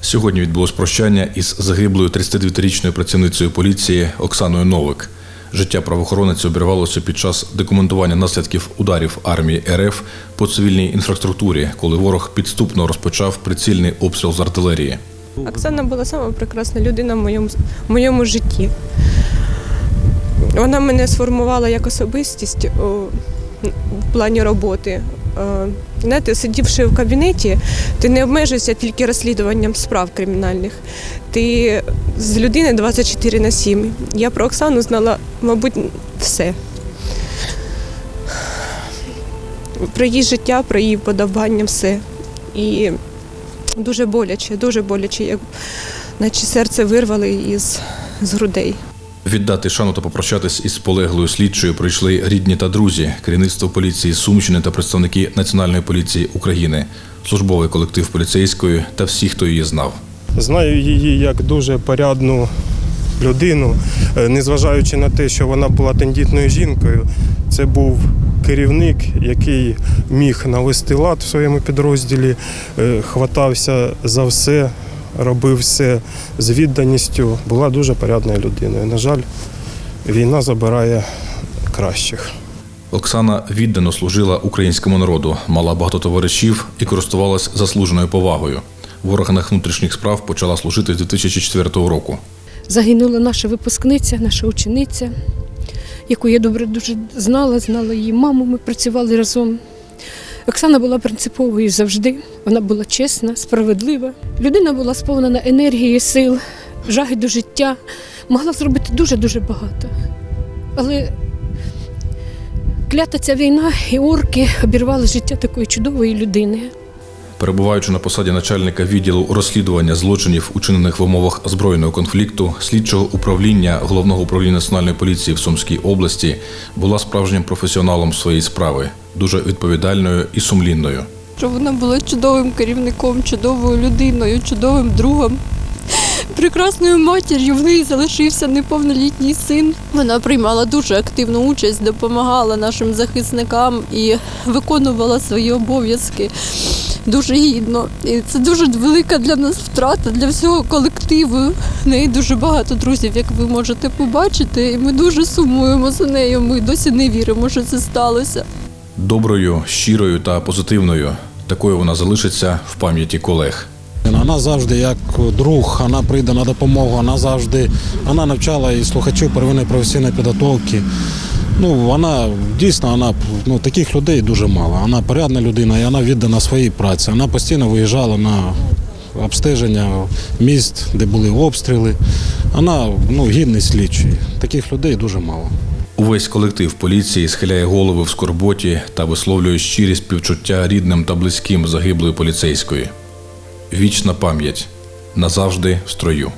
Сьогодні відбулось прощання із загиблою 32-річною працівницею поліції Оксаною Новик. Життя правоохоронниці обірвалося під час документування наслідків ударів армії РФ по цивільній інфраструктурі, коли ворог підступно розпочав прицільний обстріл з артилерії. Оксана була сама прекрасна людина в моєму, в моєму житті. Вона мене сформувала як особистість в плані роботи. Е, Знаєте, сидівши в кабінеті, ти не обмежуєшся тільки розслідуванням справ кримінальних. Ти з людини 24 на 7. Я про Оксану знала, мабуть, все. Про її життя, про її подобання, все. І дуже боляче, дуже боляче, як наче серце вирвали із з грудей. Віддати шану та попрощатись із полеглою слідчою прийшли рідні та друзі, керівництво поліції Сумщини та представники Національної поліції України, службовий колектив поліцейської та всі, хто її знав. Знаю її як дуже порядну людину, Е, незважаючи на те, що вона була тендітною жінкою. Це був керівник, який міг навести лад в своєму підрозділі, е, хватався за все, робив все з відданістю. Була дуже порядною людиною. На жаль, війна забирає кращих. Оксана віддано служила українському народу, мала багато товаришів і користувалась заслуженою повагою. В органах внутрішніх справ почала служити з 2004 року. загинула наша випускниця, наша учениця, яку я добре дуже знала, знала її маму, ми працювали разом. Оксана була принциповою завжди. Вона була чесна, справедлива. Людина була сповнена енергії, сил, жаги до життя, могла зробити дуже-дуже багато. Але клята ця війна і орки обірвали життя такої чудової людини. Перебуваючи на посаді начальника відділу розслідування злочинів, учинених в умовах збройного конфлікту, слідчого управління головного управління національної поліції в Сумській області, була справжнім професіоналом своєї справи, дуже відповідальною і сумлінною. що вона була чудовим керівником, чудовою людиною, чудовим другом. Прекрасною матір'ю в неї залишився неповнолітній син. Вона приймала дуже активну участь, допомагала нашим захисникам і виконувала свої обов'язки дуже гідно. І це дуже велика для нас втрата, для всього колективу. В неї дуже багато друзів, як ви можете побачити. І ми дуже сумуємо за нею. Ми досі не віримо, що це сталося. Доброю, щирою та позитивною. Такою вона залишиться в пам'яті колег. Вона завжди як друг, вона прийде на допомогу, вона завжди вона навчала і слухачів первинної професійної підготовки. Ну, вона дійсно вона, ну, таких людей дуже мало. Вона порядна людина і вона віддана своїй праці. Вона постійно виїжджала на обстеження міст, де були обстріли. Вона ну, гідний слідчий. Таких людей дуже мало. Увесь колектив поліції схиляє голови в скорботі та висловлює щирі співчуття рідним та близьким загиблої поліцейської. Вічна пам'ять назавжди в строю.